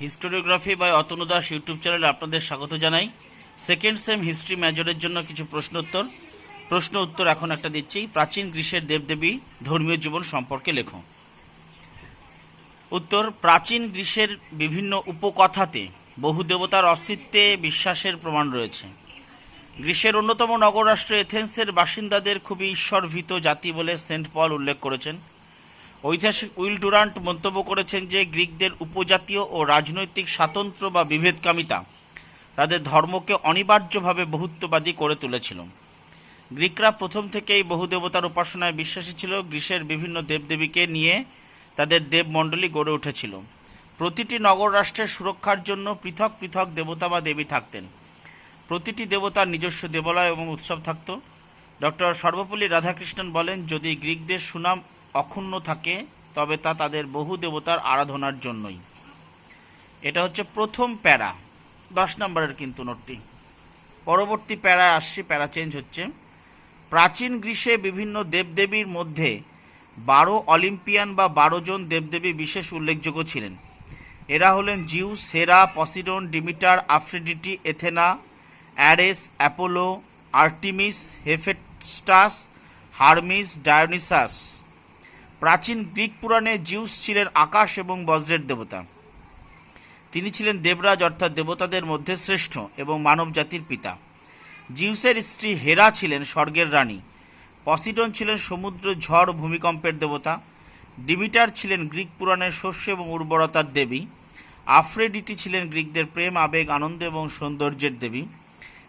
Historiography by Atanu Das YouTube চ্যানেলে আপনাদের স্বাগত জানাই। সেকেন্ড সেম হিস্ট্রি মেজরের জন্য কিছু প্রশ্ন উত্তর। প্রশ্ন উত্তর এখন একটা দিচ্ছি। প্রাচীন গ্রীসের দেবদেবী ধর্মীয় জীবন সম্পর্কে লেখো। উত্তর, প্রাচীন গ্রীসের বিভিন্ন উপকথাতে বহু দেবতার অস্তিত্বে বিশ্বাসের প্রমাণ রয়েছে। গ্রীসের অন্যতম নগররাষ্ট্র এথেন্সের বাসিন্দাদের খুবই ঈশ্বরভীত জাতি বলে সেন্ট পল উল্লেখ করেছেন। ঐতিহাসিক উইল ডুরান্ট মন্তব্য করেছেন যে গ্রিকদের উপজাতীয় ও রাজনৈতিক স্বাতন্ত্র্য বা বিভেদকামিতা তাদের ধর্মকে অনিবার্যভাবে বহুত্ববাদী করে তুলেছিল। গ্রিকরা প্রথম থেকেই বহু দেবতার উপাসনায় বিশ্বাসী ছিল। গ্রীসের বিভিন্ন দেবদেবীকে নিয়ে তাদের দেবমণ্ডলী গড়ে উঠেছিল। প্রতিটি নগর রাষ্ট্রের সুরক্ষার জন্য পৃথক পৃথক দেবতা বা দেবী থাকতেন। প্রতিটি দেবতার নিজস্ব দেবালয় এবং উৎসব থাকত। ডক্টর সর্বপল্লী রাধাকৃষ্ণন বলেন, যদি গ্রিকদের সুনাম অক্ষুণ্ণ থাকে, তবে তা তাদের বহু দেবতার আরাধনার জন্যই। এটা হচ্ছে প্রথম প্যারা, দশ নম্বরের কিন্তু নোটটি। পরবর্তী প্যারায় আসছে, প্যারা চেঞ্জ হচ্ছে। প্রাচীন গ্রীসে বিভিন্ন দেবদেবীর মধ্যে বারো অলিম্পিয়ান বা বারো জন দেবদেবী বিশেষ উল্লেখযোগ্য ছিলেন। এরা হলেন Zeus Hera, Poseidon, Demeter, Aphrodite, Athena, Ares, Apollo, Artemis Hephaestus Hermes, Dionysus. প্রাচীন গ্রিক পুরাণে জিউস ছিলেন আকাশ এবং বজ্রের দেবতা। তিনি ছিলেন দেবরাজ অর্থাৎ দেবতাদের মধ্যে শ্রেষ্ঠ এবং মানব জাতির পিতা। জিউসের স্ত্রী হেরা ছিলেন স্বর্গের রানী। পসিডন ছিলেন সমুদ্র ঝড় ভূমিকম্পের দেবতা। ডিমিটার ছিলেন গ্রিক পুরাণের শস্য এবং উর্বরতার দেবী। আফ্রেডিটি ছিলেন গ্রিকদের প্রেম, আবেগ, আনন্দ এবং সৌন্দর্যের দেবী।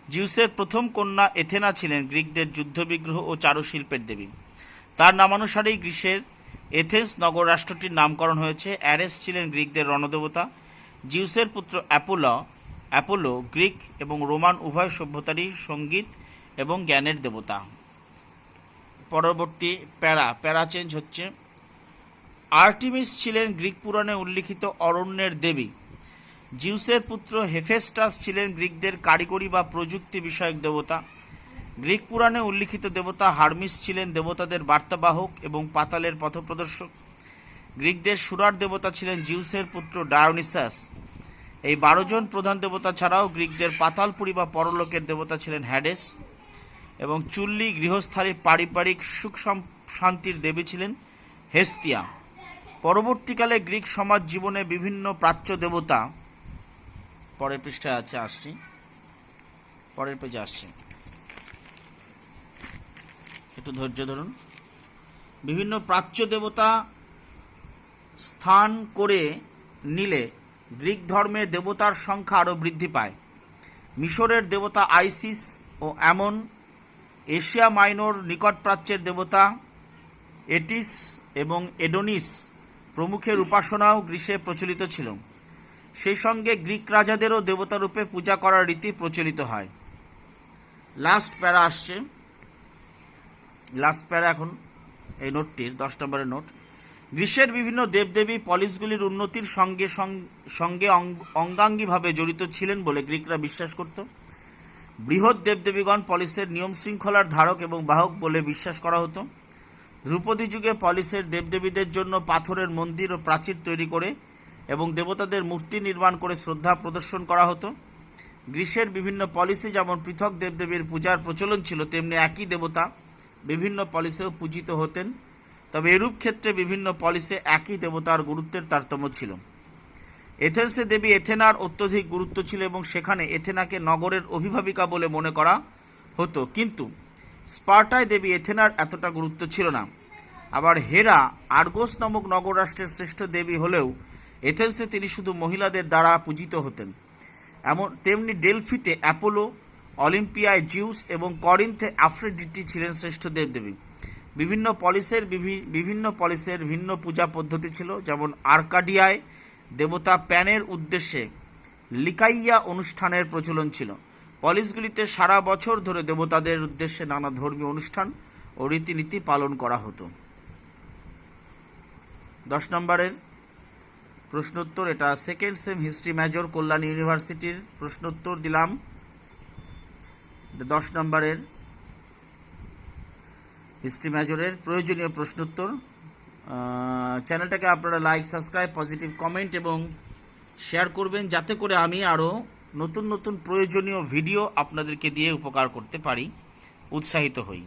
জিউসের প্রথম কন্যা এথেনা ছিলেন গ্রিকদের যুদ্ধবিগ্রহ ও চারুশিল্পের দেবী। তার নামানুসারেই গ্রীসের এথেন্স নগর রাষ্ট্রটির নামকরণ হয়েছে। অ্যারেস ছিলেন গ্রিকদের রণদেবতা। জিউসের পুত্র অ্যাপোলো অ্যাপোলো গ্রিক এবং রোমান উভয় সভ্যতারই সংগীত এবং জ্ঞানের দেবতা। পরবর্তী প্যারা প্যারা চেঞ্জ হচ্ছে। আর্টিমিস ছিলেন গ্রিক পুরাণে উল্লিখিত অরণ্যের দেবী। জিউসের পুত্র হেফেস্টাস ছিলেন গ্রিকদের কারিগরি বা প্রযুক্তি বিষয়ক দেবতা। গ্রিক পুরাণে উল্লিখিত দেবতা হারমিস ছিলেন দেবতাদের বার্তাবাহক এবং পাতালের পথপ্রদর্শক। গ্রিকদের সুরার দেবতা ছিলেন জিউসের পুত্র ডায়োনিসাস। এই বারো জন প্রধান দেবতা ছাড়াও গ্রিকদের পাতালপুরী বা পরলোকের দেবতা ছিলেন হ্যাডেস এবং চুল্লি গৃহস্থালী পারিবারিক সুখ শান্তির দেবী ছিলেন হেস্তিয়া। পরবর্তীকালে গ্রিক সমাজ জীবনে বিভিন্ন প্রাচ্য দেবতা পরের পৃষ্ঠায় আছে, আসছি। পরের পেজে আসছি। একটু ধৈর্য ধরুন। বিভিন্ন প্রাচ্য দেবতা স্থান করে নিলে গ্রিক ধর্মে দেবতার সংখ্যা আরও বৃদ্ধি পায়। মিশরের দেবতা আইসিস ও এমন এশিয়া মাইনর নিকট প্রাচ্যের দেবতা এটিস এবং এডোনিস প্রমুখের উপাসনাও গ্রীসে প্রচলিত ছিল। সেই সঙ্গে গ্রিক রাজাদেরও দেবতারূপে পূজা করার রীতি প্রচলিত হয়। লাস্ট প্যারা আসছে। লাস্ট প্যারা এখন, এই নোটটির, দশ নম্বরের নোট। গ্রীসের বিভিন্ন দেবদেবী পলিসগুলির উন্নতির সঙ্গে সঙ্গে অঙ্গ- অঙ্গাঙ্গিভাবে জড়িত ছিলেন বলে গ্রিকরা বিশ্বাস করত। বৃহৎ দেবদেবীগণ পলিসের নিয়ম শৃঙ্খলার ধারক এবং বাহক বলে বিশ্বাস করা হতো। ধ্রুপদী যুগে পলিসের দেবদেবীদের জন্য পাথরের মন্দির ও প্রাচীর তৈরি করে এবং দেবতাদের মূর্তি নির্মাণ করে শ্রদ্ধা প্রদর্শন করা হতো। গ্রীসের বিভিন্ন পলিসে যেমন পৃথক দেবদেবীর পূজার প্রচলন ছিল, তেমনি একই দেবতা বিভিন্ন পলিসেও পূজিত হতেন। তবে এরূপ ক্ষেত্রে বিভিন্ন পলিসে একই দেবতার গুরুত্বের তারতম্য ছিল। এথেন্সে দেবী এথেনার অত্যধিক গুরুত্ব ছিল এবং সেখানে এথেনাকে নগরের অভিভাবিকা বলে মনে করা হতো। কিন্তু স্পার্টায় দেবী এথেনার এতটা গুরুত্ব ছিল না। আবার হেরা আর্গোস নামক নগর রাষ্ট্রের শ্রেষ্ঠ দেবী হলেও এথেন্সে তিনি শুধু মহিলাদের দ্বারা পূজিত হতেন। এমন তেমনি ডেলফিতে অ্যাপোলো অলিম্পিয়ায় জিউস এবং করিন্থে আফ্রেডিটি ছিলেন শ্রেষ্ঠ দেবদেবী। বিভিন্ন পলিসের বিভি- বিভিন্ন পলিসের ভিন্ন পূজা পদ্ধতি ছিল, যেমন আর্কাডিয়ায় দেবতা প্যানের উদ্দেশ্যে লিকাইয়া অনুষ্ঠানের প্রচলন ছিল। পলিসগুলিতে সারা বছর ধরে দেবতাদের উদ্দেশ্যে নানা ধর্মীয় অনুষ্ঠান ও রীতিনীতি পালন করা হতো। দশ নম্বরের প্রশ্নোত্তর, এটা second sem history major Kalyan ইউনিভার্সিটির প্রশ্নোত্তর দিলাম। দশ নম্বরের হিস্ট্রি মেজরের প্রয়োজনীয় প্রশ্নোত্তর। চ্যানেলটাকে আপনারা লাইক সাবস্ক্রাইব পজিটিভ কমেন্ট এবং শেয়ার করবেন যাতে করে আমি আরও নতুন নতুন প্রয়োজনীয় ভিডিও আপনাদেরকে দিয়ে উপকার করতে পারি, উৎসাহিত হই।